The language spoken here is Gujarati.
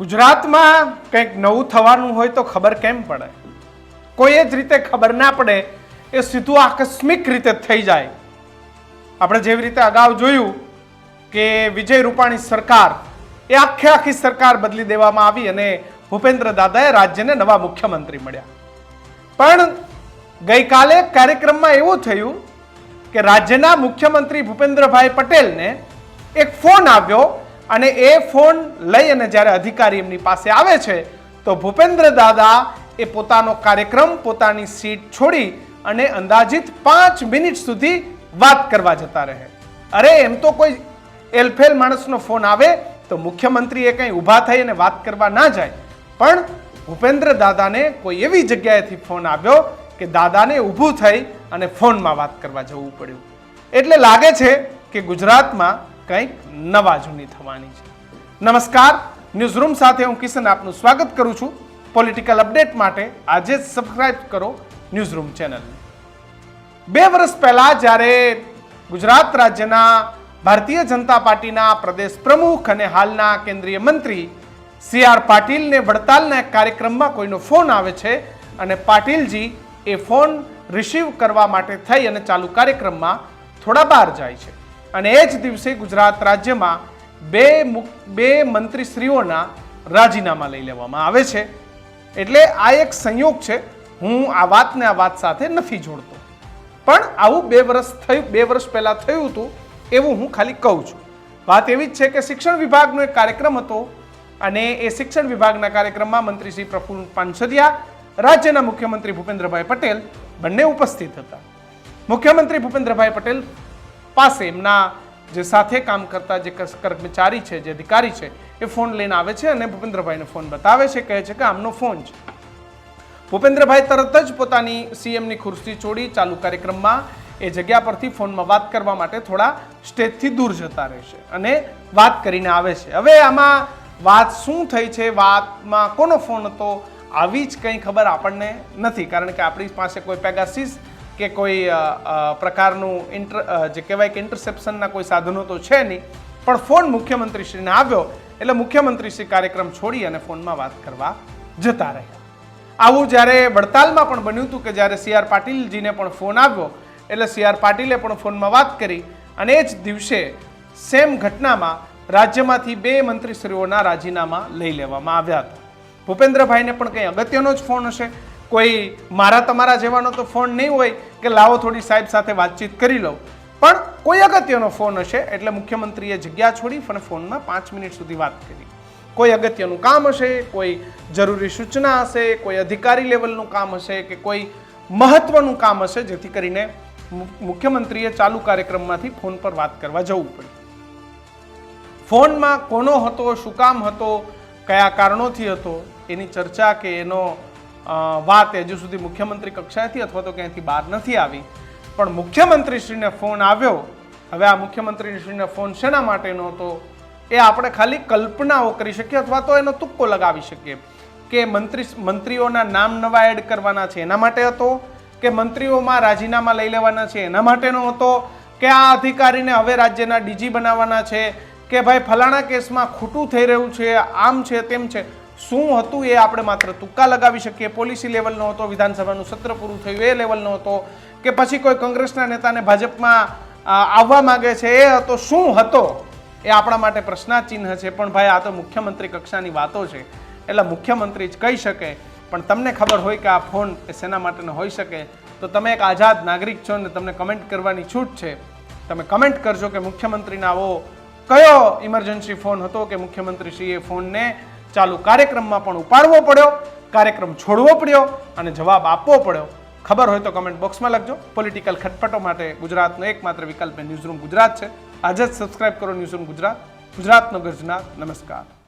ગુજરાતમાં કંઈક નવું થવાનું હોય તો ખબર કેમ પડે? કોઈ જ રીતે ખબર ના પડે, એ સીધું આકસ્મિક રીતે થઈ જાય. આપણે જેવી રીતે અગાઉ જોયું કે વિજય રૂપાણી સરકાર, એ આખે આખી સરકાર બદલી દેવામાં આવી અને ભૂપેન્દ્ર દાદાએ રાજ્યને નવા મુખ્યમંત્રી મળ્યા. પણ ગઈકાલે કાર્યક્રમમાં એવું થયું કે રાજ્યના મુખ્યમંત્રી ભૂપેન્દ્રભાઈ પટેલને એક ફોન આવ્યો અને એ ફોન લઈ અને જ્યારે અધિકારી એમની પાસે આવે છે, તો ભૂપેન્દ્ર દાદા એ પોતાનો કાર્યક્રમ, પોતાની સીટ છોડી અને અંદાજિત પાંચ મિનિટ સુધી વાત કરવા જતા રહે. અરે, એમ તો કોઈ એલફેલ માણસનો ફોન આવે તો મુખ્યમંત્રી એ કંઈ ઊભા થઈ અને વાત કરવા ના જાય. પણ ભૂપેન્દ્ર દાદાને કોઈ એવી જગ્યાએથી ફોન આવ્યો કે દાદાને ઊભું થઈ અને ફોનમાં વાત કરવા જવું પડ્યું. એટલે લાગે છે કે ગુજરાતમાં કંઈક નવા જૂની થવાની છે. નમસ્કાર, ન્યૂઝરૂમ સાથે હું કિશન આપનું સ્વાગત કરું છું. પોલિટિકલ અપડેટ માટે આજે જ સબસ્ક્રાઇબ કરો ન્યૂઝરૂમ ચેનલ બે વર્ષ પહેલાં જ્યારે ગુજરાત રાજ્યના ભારતીય જનતા પાર્ટીના પ્રદેશ પ્રમુખ અને હાલના કેન્દ્રીય મંત્રી સી આર પાટીલને વડતાલના કાર્યક્રમમાં કોઈનો ફોન આવે છે અને પાટીલજી એ ફોન રિસીવ કરવા માટે થઈ અને ચાલુ કાર્યક્રમમાં થોડા બહાર જાય છે. અને એ જ દિવસે ગુજરાત રાજ્યમાં બે બે મંત્રીશ્રીઓના રાજીનામા લઈ લેવામાં આવે છે. એટલે આ એક સંયોગ છે. હું આ વાતને આ વાત સાથે નથી જોડતો. પણ આવું બે વર્ષ થયું, બે વર્ષ પહેલાં થયું હતું એવું હું ખાલી કહું છું. વાત એવી જ છે કે શિક્ષણ વિભાગનો એક કાર્યક્રમ હતો અને એ શિક્ષણ વિભાગના કાર્યક્રમમાં મંત્રી શ્રી પ્રફુલ પાનસરિયા રાજ્યના મુખ્યમંત્રી ભૂપેન્દ્રભાઈ પટેલ બંને ઉપસ્થિત હતા. મુખ્યમંત્રી ભૂપેન્દ્રભાઈ પટેલ પાસે એમના જે સાથે કામ કરતા જે કર્મચારી છે, જે અધિકારી છે, એ ફોન લઈને આવે છે અને ભૂપેન્દ્રભાઈને ફોન બતાવે છે, કહે છે કે આમનો ફોન છે. ભૂપેન્દ્રભાઈ તરત જ પોતાની સીએમની ખુરશી છોડી ચાલુ કાર્યક્રમમાં એ જગ્યા પરથી ફોનમાં વાત કરવા માટે થોડા સ્ટેજથી દૂર જતા રહેશે અને વાત કરીને આવે છે. હવે આમાં વાત શું થઈ છે? વાતમાં કોનો ફોન હતો? આવી જ કંઈ ખબર આપણને નથી. કારણ કે આપણી પાસે કોઈ પેગાસીસ કે કોઈ પ્રકારનું ઇન્ટર જે કહેવાય કે ઇન્ટરસેપ્શનના કોઈ સાધનો તો છે નહીં, પણ ફોન મુખ્યમંત્રીશ્રીને આવ્યો એટલે મુખ્યમંત્રીશ્રી કાર્યક્રમ છોડી અને ફોનમાં વાત કરવા જતા રહ્યા. આવું જ્યારે વડતાલમાં પણ બન્યું હતું કે જ્યારે સી આર પાટીલજીને પણ ફોન આવ્યો, એટલે સી આર પાટીલે પણ ફોનમાં વાત કરી અને એ જ દિવસે સેમ ઘટનામાં રાજ્યમાંથી બે મંત્રીશ્રીઓના રાજીનામા લઈ લેવામાં આવ્યા હતા. ભૂપેન્દ્રભાઈને પણ કંઈ અગત્યનો જ ફોન હશે? કોઈ મારા તમારા જેવાનો તો ફોન નહીં હોય કે લાવો થોડી સાહેબ સાથે વાતચીત કરી લઉં. પણ કોઈ અગત્યનો ફોન હશે એટલે મુખ્યમંત્રીએ જગ્યા છોડી અને ફોનમાં પાંચ મિનિટ સુધી વાત કરી. કોઈ અગત્યનું કામ હશે, કોઈ જરૂરી સૂચના હશે, કોઈ અધિકારી લેવલનું કામ હશે કે કોઈ મહત્વનું કામ હશે, જેથી કરીને મુખ્યમંત્રીએ ચાલુ કાર્યક્રમમાંથી ફોન પર વાત કરવા જવું પડ્યું ફોનમાં કોનો હતો, શું કામ હતો, કયા કારણોથી હતો, એની ચર્ચા કે એનો વાત હજુ સુધી મુખ્યમંત્રી કક્ષાએથી અથવા તો ક્યાંયથી બહાર નથી આવી. પણ મુખ્યમંત્રીશ્રીને ફોન આવ્યો. હવે આ મુખ્યમંત્રીશ્રીને ફોન શેના માટેનો હતો? એ આપણે ખાલી કલ્પનાઓ કરી શકીએ અથવા તો એનો તુક્કો લગાવી શકીએ. કે મંત્રી મંત્રીઓના નામ નવા એડ કરવાના છે એના માટે હતો? કે મંત્રીઓમાં રાજીનામા લઈ લેવાના છે એના માટેનો હતો? કે આ અધિકારીને હવે રાજ્યના ડીજી બનાવવાના છે? કે ભાઈ ફલાણા કેસમાં ખોટું થઈ રહ્યું છે, આમ છે તેમ છે? શું હતું એ આપણે માત્ર તુક્કા લગાવી શકીએ? પોલિસી લેવલનો હતો, વિધાનસભાનું સત્ર પૂરું થયું એ લેવલનો હતો કે પછી કોઈ કોંગ્રેસના નેતાને ભાજપમાં આવવા માગે છે એ હતો, શું હતો? એ આપણા માટે પ્રશ્નાચિહ્ન છે, પણ ભાઈ આ તો મુખ્યમંત્રી કક્ષાની વાતો છે. એટલે મુખ્યમંત્રી જ કહી શકે. પણ તમને ખબર હોય કે આ ફોન એ શેના માટેનો હોઈ શકે. તો તમે એક આઝાદ નાગરિક છો ને તમને કમેન્ટ કરવાની છૂટ છે. તમે કમેન્ટ કરજો કે મુખ્યમંત્રીના આવો. કયો ઇમરજન્સી ફોન હતો કે મુખ્યમંત્રીશ્રીએ ફોનને ચાલુ કાર્યક્રમમાં પણ ઉપાડવો પડ્યો, કાર્યક્રમ છોડવો પડ્યો અને જવાબ આપવો પડ્યો. ખબર હોય તો કમેન્ટ બોક્સમાં લખજો. પોલિટિકલ ખટપટો માટે ગુજરાતનો એકમાત્ર વિકલ્પ ન્યૂઝરૂમ ગુજરાત છે. આજે જ સબસ્ક્રાઇબ કરો ન્યૂઝરૂમ ગુજરાત. ગુજરાતનો ગર્જના. નમસ્કાર.